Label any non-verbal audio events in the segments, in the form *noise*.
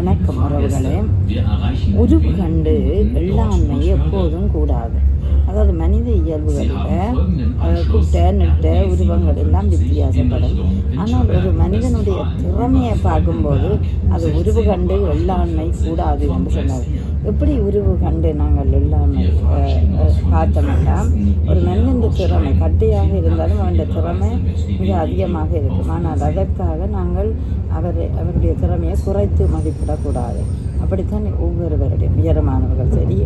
வணக்கம் உறவுகளே. உருவு கண்டு எல்லாண்மை எப்போதும் கூடாது. அதாவது மனித இயல்புகளில் குட்டை நெட்ட உருவங்கள் எல்லாம் வித்தியாசப்படும். ஆனால் ஒரு மனிதனுடைய திறமையை பார்க்கும்போது அது உருவு கண்டு எல்லாண்மை கூடாது என்று சொன்னார் எப்படி உருவு கண்டு நாங்கள் எல்லாமே பார்த்தோம்னா ஒரு மனிதன் திறமை கட்டையாக இருந்தாலும் அவனுடைய திறமை மிக அதிகமாக இருக்கும். ஆனால் அதற்காக நாங்கள் அவரை அவருடைய திறமையை குறைத்து மதிப்பிடக்கூடாது. அப்படித்தான் ஒவ்வொருவருடைய உயரமானவர்கள் சரி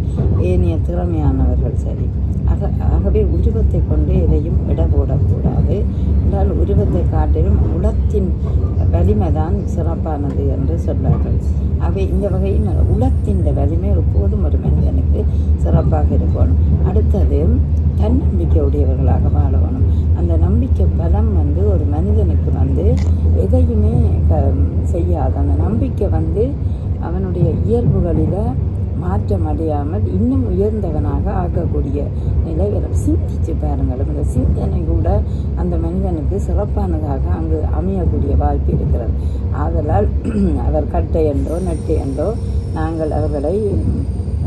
ஏனைய திறமையானவர்கள் சரி. ஆக ஆகவே உருவத்தை கொண்டு எதையும் இட போடக்கூடாது உலகத்தை காட்டிலும் உலத்தின் வலிமை தான் சிறப்பானது என்று சொல்வார்கள். அவை இந்த வகையில் உளத்தின் வலிமை எப்போதும் ஒரு மனிதனுக்கு சிறப்பாக இருக்கணும். அடுத்தது தன்னம்பிக்கை உடையவர்களாக வாழணும் அந்த நம்பிக்கை பலம் வந்து ஒரு மனிதனுக்கு வந்து எதையுமே செய்யாது அந்த நம்பிக்கை வந்து அவனுடைய இயல்புகளில் மாற்றம் அடையாமல் இன்னும் உயர்ந்தவனாக ஆக்கக்கூடிய நிலை சிந்திச்சு பாருங்கள். இந்த சிந்தனை கூட அந்த மனிதனுக்கு சிறப்பானதாக அங்கு அமையக்கூடிய வாய்ப்பு இருக்கிறது. ஆதலால் *clears throat* அவர் கட்டை என்றோ நட்டு என்றோ நாங்கள் அவர்களை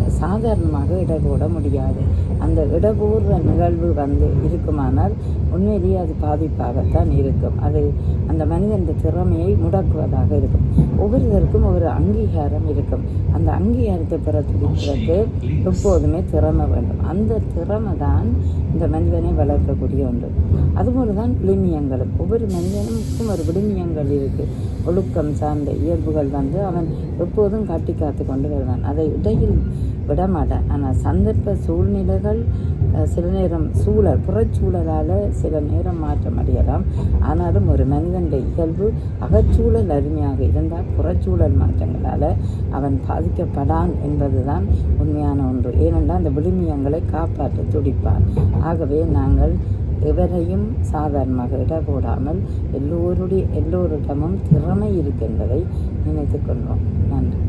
சாதாரணமாக இடபோட முடியாது. அந்த இடபூர்வ நிகழ்வு வந்து இருக்குமானால் உண்மையிலேயே அது பாதிப்பாகத்தான் இருக்கும். அது அந்த மனிதன் திறமையை முடக்குவதாக இருக்கும். ஒவ்வொருவருக்கும் ஒரு அங்கீகாரம் இருக்கும். அந்த அங்கீகாரத்தை பெற துடிக்கிறதுக்கு எப்போதுமே திறமை வேண்டும். அந்த திறமை தான் இந்த மனிதனை வளர்க்கக்கூடிய ஒன்று. அதுபோல தான் விழுமியங்களும். ஒவ்வொரு மனிதனுக்கும் ஒரு விழுமியங்கள் இருக்குது ஒழுக்கம் சார்ந்த இயல்புகள் வந்து அவன் எப்போதும் காட்டி காத்து கொண்டு வருவான். அதை இடையில் விடமாட்டான். ஆனால் சந்தர்ப்ப சூழ்நிலைகள் சில நேரம் சூழல் புறச்சூழலால் சில நேரம் மாற்றம் அடையலாம். ஆனாலும் ஒரு மனிதனுடைய இயல்பு அகச்சூழல் அருமையாக இருந்தால் புறச்சூழல் மாற்றங்களால் அவன் பாதிக்கப்படான் என்பதுதான் உண்மையான ஒன்று. ஏனென்றால் அந்த விழுமியங்களை காப்பாற்ற துடிப்பான். ஆகவே நாங்கள் எவரையும் சாதாரணமாக இட போடாமல் எல்லோருடைய எல்லோரிடமும் திறமை இருக்கின்றதை நினைத்து கொள்வோம். நன்றி.